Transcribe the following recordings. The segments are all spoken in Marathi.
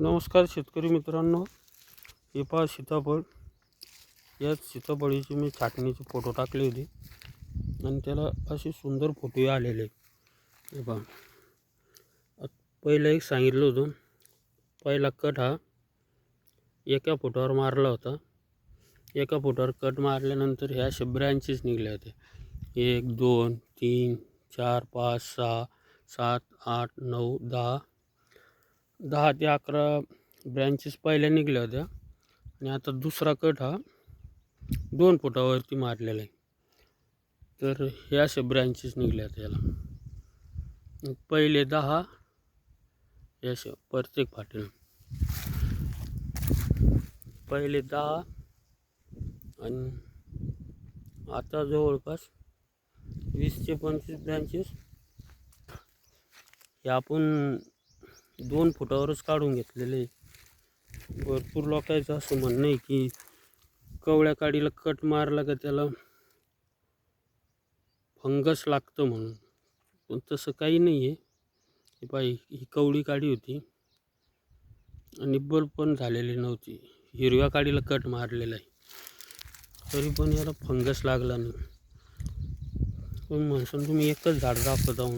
नमस्कार शेतकरी मित्रांनो. हे पहा सीताफळ. याच सीताफळीची मी छाटणीचे फोटो टाकले होते. आणि त्याला असे सुंदर फोटो आलेले हे पहा. पहिलं एक सांगितलं होतं. पहिला कट हा एका फोटोवर मारला होता. एका फोटोवर कट मारल्यानंतर ह्या असे ब्रँचेस निघल्या होत्या. एक दोन तीन चार पाच सहा सात आठ नऊ दहा दहा ते अकरा ब्रँचेस पहिल्या निघल्या होत्या. आणि आता दुसरा कट हा दोन फुटावरती मारलेला आहे. तर हे असे ब्रँचेस निघल्यात याला. पहिले दहा हे असे प्रत्येक फाटीनं. पहिले दहा आणि आता जवळपास वीस ते पंचवीस ब्रँचेस हे आपण दोन फुटावरच काढून घेतलेले आहे. भरपूर लोकांचं असं म्हणणं आहे की कवळ्या काडीला कट मारला का त्याला फंगस लागतं म्हणून. पण तसं काही नाही आहे. बाई ही कवळी काडी होती. आणि निब्बल पण झालेली नव्हती. हिरव्या काडीला कट मारलेला आहे. तरी पण याला फंगस लागला नाही. तुम्ही म्हणसान तुम्ही एकच झाड दाखवत आहो.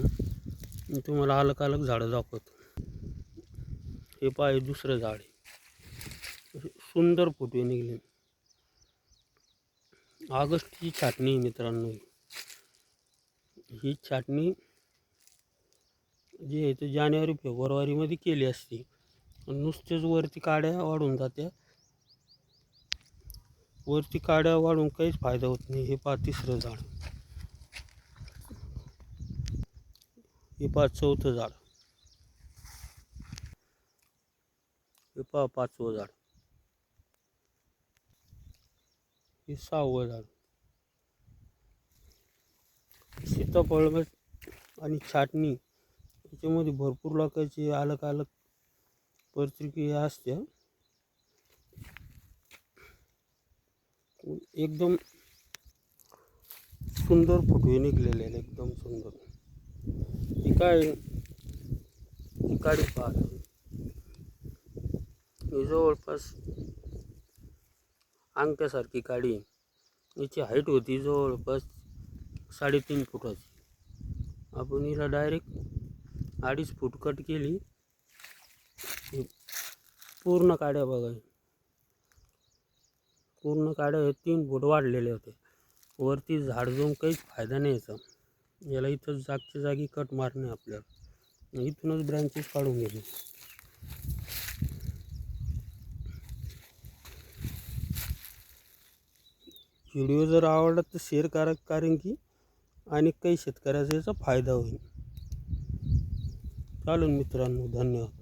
मी तुम्हाला अलग अलग झाडं दाखवतो. हे पाय दुसरं झाड आहे. सुंदर फुटवे निघले. ऑगस्टची छाटणी मित्रांनो ही. ही छाटणी जी आहे ते जानेवारी फेब्रुवारीमध्ये केली असते. नुसतेच वरती काड्या वाढून जात्या. वरती काड्या वाढून काहीच फायदा होत नाही. हे पहा तिसरं झाड. हे पहा चौथं झाड. हे पहा पाचवं झाड. हे सहावं झाड. सीताफळ आणि छाटणी याच्यामध्ये भरपूर लोकांची अलग अलग प्रतिक्रिया असते. एकदम सुंदर फुटवे निघलेले आहेत एकदम सुंदर. ही काय? ही काडी पाहत ही जवळपास अंगठ्यासारखी काडी याची हाईट होती जवळपास साडेतीन फुटाची. आपण हिला डायरेक्ट अडीच फूट कट केली. पूर्ण काड्या बघा. पूर्ण काड्या हे तीन फूट वाढलेले होते. वरती झाड जाऊन काहीच फायदा नाही याचा. याला इथं जागच्या जागी कट मारणे आपल्याला. इथूनच ब्रँचेस काढून घ्यायचे व्हिडिओ जर आवडला तर शेअर करा कारण की अनेक काही शेतकऱ्याचा याचा फायदा होईल. चालेल मित्रांनो धन्यवाद.